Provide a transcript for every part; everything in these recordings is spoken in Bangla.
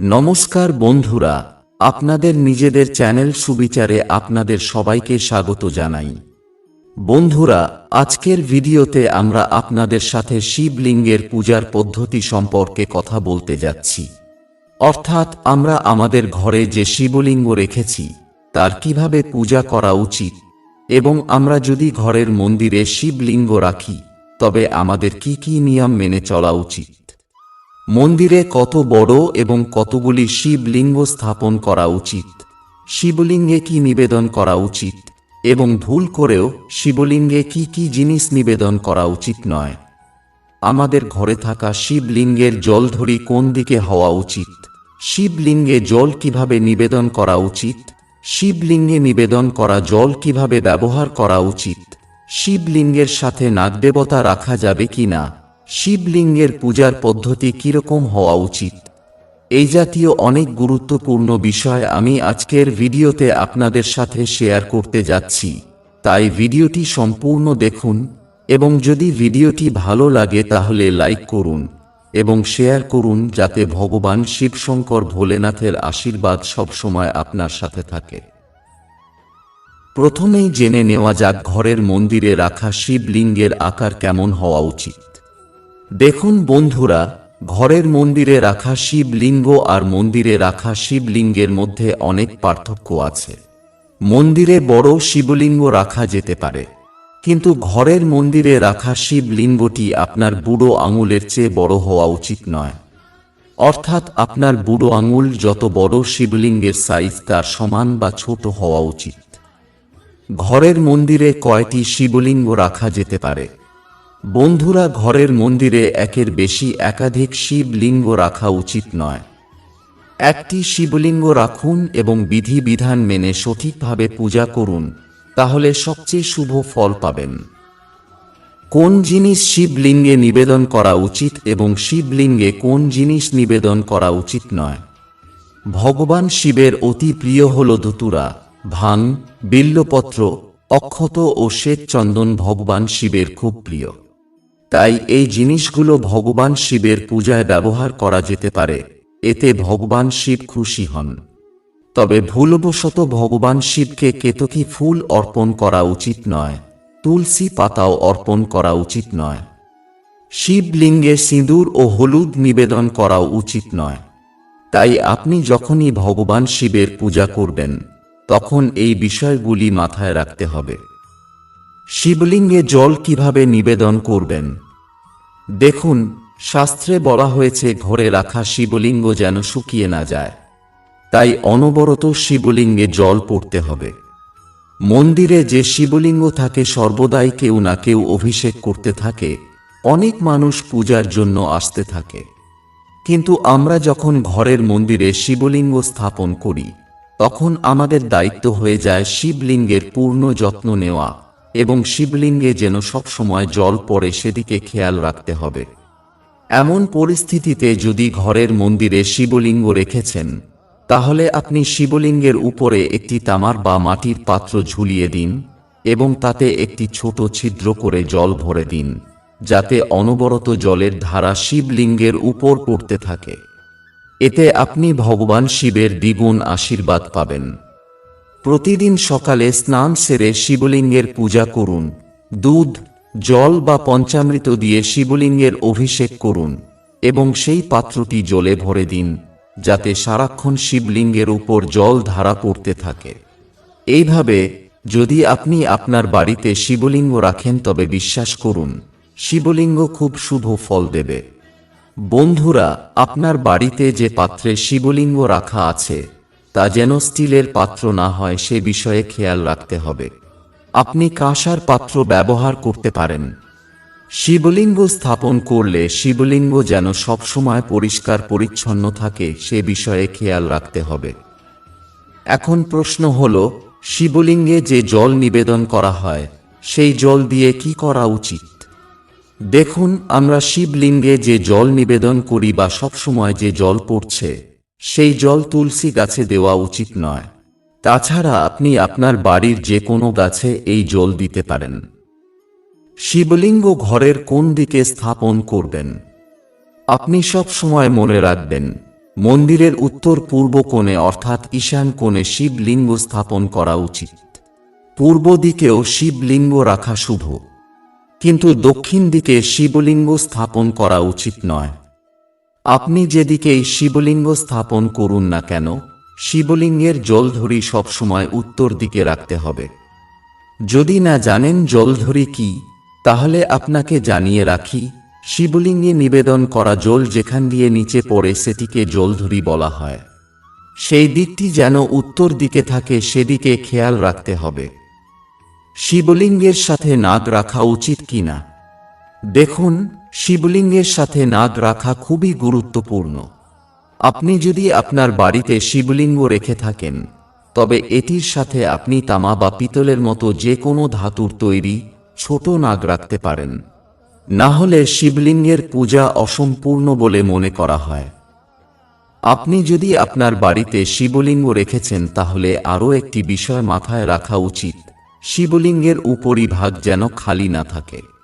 নমস্কার বন্ধুরা, আপনাদের নিজেদের চ্যানেল সুবিচারে আপনাদের সবাইকে স্বাগত জানাই। বন্ধুরা, আজকের ভিডিওতে আমরা আপনাদের সাথে শিবলিঙ্গের পূজার পদ্ধতি সম্পর্কে কথা বলতে যাচ্ছি। অর্থাৎ আমরা আমাদের ঘরে যে শিবলিঙ্গ রেখেছি, তার কীভাবে পূজা করা উচিত, এবং আমরা যদি ঘরের মন্দিরে শিবলিঙ্গ রাখি, তবে আমাদের কি কি নিয়ম মেনে চলা উচিত? মন্দিরে কত বড় এবং কতগুলি শিবলিঙ্গ স্থাপন করা উচিত। শিবলিঙ্গে কি নিবেদন করা উচিত এবং ভুল করেও শিবলিঙ্গে কি কি জিনিস নিবেদন করা উচিত নয়। আমাদের ঘরে থাকা শিবলিঙ্গের জলধরি কোন দিকে হওয়া উচিত? শিবলিঙ্গে জল কীভাবে নিবেদন করা উচিত? শিবলিঙ্গে নিবেদন করা জল কীভাবে ব্যবহার করা উচিত? শিবলিঙ্গের সাথে নাগদেবতা রাখা যাবে কিনা? শিবলিঙ্গের পূজার পদ্ধতি কীরকম হওয়া উচিত? এই জাতীয় অনেক গুরুত্বপূর্ণ বিষয় আমি আজকের ভিডিওতে আপনাদের সাথে শেয়ার করতে যাচ্ছি। তাই ভিডিওটি সম্পূর্ণ দেখুন এবং যদি ভিডিওটি ভালো লাগে তাহলে লাইক করুন এবং শেয়ার করুন যাতে ভগবান শিবশঙ্কর ভোলেনাথের আশীর্বাদ সবসময় আপনার সাথে থাকে। প্রথমেই জেনে নেওয়া যাক ঘরের মন্দিরে রাখা শিবলিঙ্গের আকার কেমন হওয়া উচিত। দেখুন বন্ধুরা, ঘরের মন্দিরে রাখা শিবলিঙ্গ আর মন্দিরে রাখা শিবলিঙ্গের মধ্যে অনেক পার্থক্য আছে। মন্দিরে বড় শিবলিঙ্গ রাখা যেতে পারে, কিন্তু ঘরের মন্দিরে রাখা শিবলিঙ্গটি আপনার বুড়ো আঙুলের চেয়ে বড় হওয়া উচিত নয়। অর্থাৎ আপনার বুড়ো আঙুল যত বড় শিবলিঙ্গের সাইজ তার সমান বা ছোট হওয়া উচিত। ঘরের মন্দিরে কয়টি শিবলিঙ্গ রাখা যেতে পারে? বন্ধুরা ঘরের মন্দিরে একের বেশি একাধিক শিবলিঙ্গ রাখা উচিত নয়। একটি শিবলিঙ্গ রাখুন এবং বিধিবিধান মেনে সঠিকভাবে পূজা করুন, তাহলে সবচেয়ে শুভ ফল পাবেন। কোন জিনিস শিবলিঙ্গে নিবেদন করা উচিত এবং শিবলিঙ্গে কোন জিনিস নিবেদন করা উচিত নয়? ভগবান শিবের অতি প্রিয় হল ধুতুরা ভাং বিল্লপত্র, অক্ষত ও শ্বেত চন্দন ভগবান শিবের খুব প্রিয়। তাই এই জিনিসগুলো ভগবান শিবের পূজায় ব্যবহার করা যেতে পারে। এতে ভগবান শিব খুশি হন। তবে ভুলবশত ভগবান শিবকে কেতকী ফুল অর্পণ করা উচিত নয়, তুলসী পাতাও অর্পণ করা উচিত নয়। শিবলিঙ্গে সিঁদুর ও হলুদ নিবেদন করাও উচিত নয়। তাই আপনি যখনই ভগবান শিবের পূজা করবেন, তখন এই বিষয়গুলি মাথায় রাখতে হবে। শিবলিঙ্গে জল কীভাবে নিবেদন করবেন? দেখুন, শাস্ত্রে বলা হয়েছে, ঘরে রাখা শিবলিঙ্গ যেন শুকিয়ে না যায়। তাই অনবরত শিবলিঙ্গে জল পড়তে হবে। মন্দিরে যে শিবলিঙ্গ থাকে, সর্বদাই কেউ না কেউ অভিষেক করতে থাকে। অনেক মানুষ পূজার জন্য আসতে থাকে। কিন্তু আমরা যখন ঘরের মন্দিরে শিবলিঙ্গ স্থাপন করি, তখন আমাদের দায়িত্ব হয়ে যায় শিবলিঙ্গের পূর্ণ যত্ন নেওয়া। এবং শিবলিঙ্গে যেন সবসময় জল পড়ে সেদিকে খেয়াল রাখতে হবে। এমন পরিস্থিতিতে যদি ঘরের মন্দিরে শিবলিঙ্গ রেখেছেন, তাহলে আপনি শিবলিঙ্গের উপরে একটি তামার বা মাটির পাত্র ঝুলিয়ে দিন এবং তাতে একটি ছোট ছিদ্র করে জল ভরে দিন, যাতে অনবরত জলের ধারা শিবলিঙ্গের উপর পড়তে থাকে। এতে আপনি ভগবান শিবের দ্বিগুণ আশীর্বাদ পাবেন। প্রতিদিন সকালে স্নান সেরে শিবলিঙ্গের পূজা করুন। দুধ, জল বা পঞ্চামৃত দিয়ে শিবলিঙ্গের অভিষেক করুন এবং সেই পাত্রটি জলে ভরে দিন, যাতে সারাক্ষণ শিবলিঙ্গের উপর জল ধারা পড়তে থাকে। এইভাবে, যদি আপনি আপনার বাড়িতে শিবলিঙ্গ রাখেন তবে বিশ্বাস করুন, শিবলিঙ্গ খুব শুভ ফল দেবে। বন্ধুরা, আপনার বাড়িতে যে পাত্রে শিবলিঙ্গ রাখা আছে তা যেন স্টিলের পাত্র না হয়, সে বিষয়ে খেয়াল রাখতে হবে। আপনি কাঁসার পাত্র ব্যবহার করতে পারেন। শিবলিঙ্গ স্থাপন করলে শিবলিঙ্গ যেন সবসময় পরিষ্কার পরিচ্ছন্ন থাকে, সে বিষয়ে খেয়াল রাখতে হবে। এখন প্রশ্ন হল, শিবলিঙ্গে যে জল নিবেদন করা হয়, সেই জল দিয়ে কি করা উচিত? দেখুন, আমরা শিবলিঙ্গে যে জল নিবেদন করি বা সবসময় যে জল পড়ছে সেই জল তুলসী গাছে দেওয়া উচিত নয়। তাছাড়া আপনি আপনার বাড়ির যে কোনো গাছে এই জল দিতে পারেন। শিবলিঙ্গ ঘরের কোন দিকে স্থাপন করবেন? আপনি সব সময় মনে রাখবেন, মন্দিরের উত্তর পূর্ব কোণে অর্থাৎ ঈশান কোণে শিবলিঙ্গ স্থাপন করা উচিত। পূর্ব দিকেও শিবলিঙ্গ রাখা শুভ। কিন্তু দক্ষিণ দিকে শিবলিঙ্গ স্থাপন করা উচিত নয়। আপনি যেদিকেই শিবলিঙ্গ স্থাপন করুন না কেন, শিবলিঙ্গের জলধরি সবসময় উত্তর দিকে রাখতে হবে। যদি না জানেন জলধরি কি, তাহলে আপনাকে জানিয়ে রাখি, শিবলিঙ্গে নিবেদন করা জল যেখান দিয়ে নিচে পড়ে সেটিকে জলধরি বলা হয়। সেই দিকটি যেন উত্তর দিকে থাকে সেদিকে খেয়াল রাখতে হবে। শিবলিঙ্গের সাথে নাগ রাখা উচিত কিনা? দেখুন শিবলিঙ্গের সাথে নাগ রাখা খুবই গুরুত্বপূর্ণ। আপনি যদি আপনার বাড়িতে শিবলিঙ্গ রেখে থাকেন, তবে এটির সাথে আপনি তামা বা পিতলের মতো যে কোনো ধাতুর তৈরি ছোট নাগ রাখতে পারেন। না হলে শিবলিঙ্গের পূজা অসম্পূর্ণ বলে মনে করা হয়। আপনি যদি আপনার বাড়িতে শিবলিঙ্গ রেখেছেন, তাহলে আরও একটি বিষয় মাথায় রাখা উচিত, শিবলিঙ্গের উপরিভাগ যেন খালি না থাকে।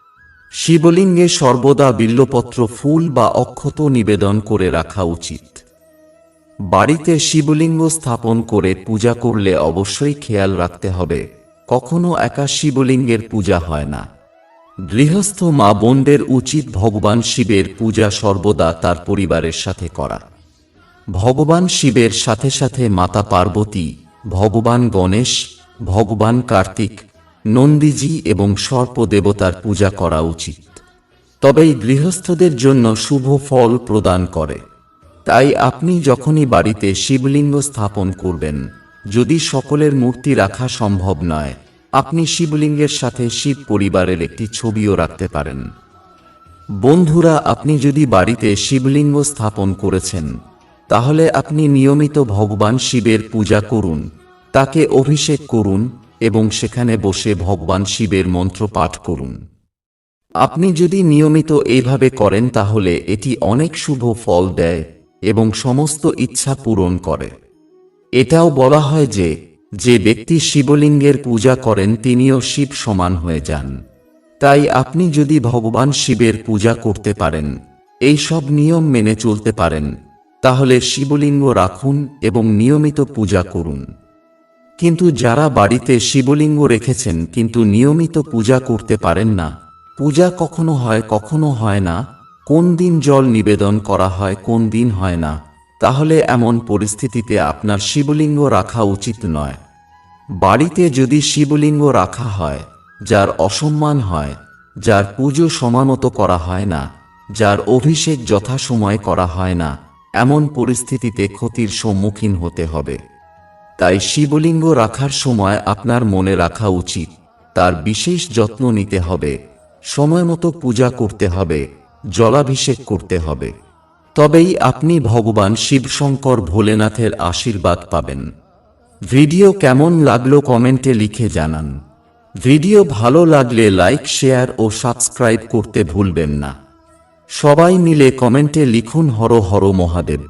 শিবলিঙ্গে সর্বদা বিল্লপত্র ফুল বা অক্ষত নিবেদন করে রাখা উচিত। বাড়িতে শিবলিঙ্গ স্থাপন করে পূজা করলে অবশ্যই খেয়াল রাখতে হবে, কখনো একা শিবলিঙ্গের পূজা হয় না। গৃহস্থ মা বোনদের উচিত ভগবান শিবের পূজা সর্বদা তার পরিবারের সাথে করা। ভগবান শিবের সাথে সাথে মাতা পার্বতী, ভগবান গণেশ, ভগবান কার্তিক নন্দীজি এবং সর্প দেবতার পূজা করা উচিত। তবেই গৃহস্থদের জন্য শুভ ফল প্রদান করে। তাই আপনি যখনই বাড়িতে শিবলিঙ্গ স্থাপন করবেন, যদি সকলের মূর্তি রাখা সম্ভব নয়, আপনি শিবলিঙ্গের সাথে শিব পরিবারের একটি ছবিও রাখতে পারেন। বন্ধুরা, আপনি যদি বাড়িতে শিবলিঙ্গ স্থাপন করেছেন, তাহলে আপনি নিয়মিত ভগবান শিবের পূজা করুন, তাকে অভিষেক করুন এবং সেখানে বসে ভগবান শিবের মন্ত্র পাঠ করুন। আপনি যদি নিয়মিত এইভাবে করেন তাহলে এটি অনেক শুভ ফল দেয় এবং সমস্ত ইচ্ছা পূরণ করে। এটাও বলা হয় যে যে ব্যক্তি শিবলিঙ্গের পূজা করেন তিনিও শিব সমান হয়ে যান। তাই আপনি যদি ভগবান শিবের পূজা করতে পারেন, এই সব নিয়ম মেনে চলতে পারেন, তাহলে শিবলিঙ্গ রাখুন এবং নিয়মিত পূজা করুন। কিন্তু যারা বাড়িতে শিবলিঙ্গ রেখেছেন কিন্তু নিয়মিত পূজা করতে পারেন না। পূজা কখনো হয় কখনো হয় না। কোন দিন জল নিবেদন করা হয়, কোন দিন হয় না। তাহলে এমন পরিস্থিতিতে আপনার শিবলিঙ্গ রাখা উচিত নয়। বাড়িতে যদি শিবলিঙ্গ রাখা হয়, যার অসম্মান হয়, যার পুজো সমানত করা হয় না, যার অভিষেক যথাসময়ে করা হয় না, এমন পরিস্থিতিতে ক্ষতির সম্মুখীন হতে হবে। তাই শিবলিঙ্গ রাখার সময় আপনার মনে রাখা উচিত। তার বিশেষ যত্ন নিতে হবে। সময়মতো পূজা করতে হবে। জলাভিষেক করতে হবে। তবেই আপনি ভগবান শিবশঙ্কর ভোলেনাথের আশীর্বাদ পাবেন। ভিডিও কেমন লাগল কমেন্টে লিখে জানান। ভিডিও ভালো লাগলে লাইক, শেয়ার ও সাবস্ক্রাইব করতে ভুলবেন না। সবাই মিলে কমেন্টে লিখুন হর হর মহাদেব।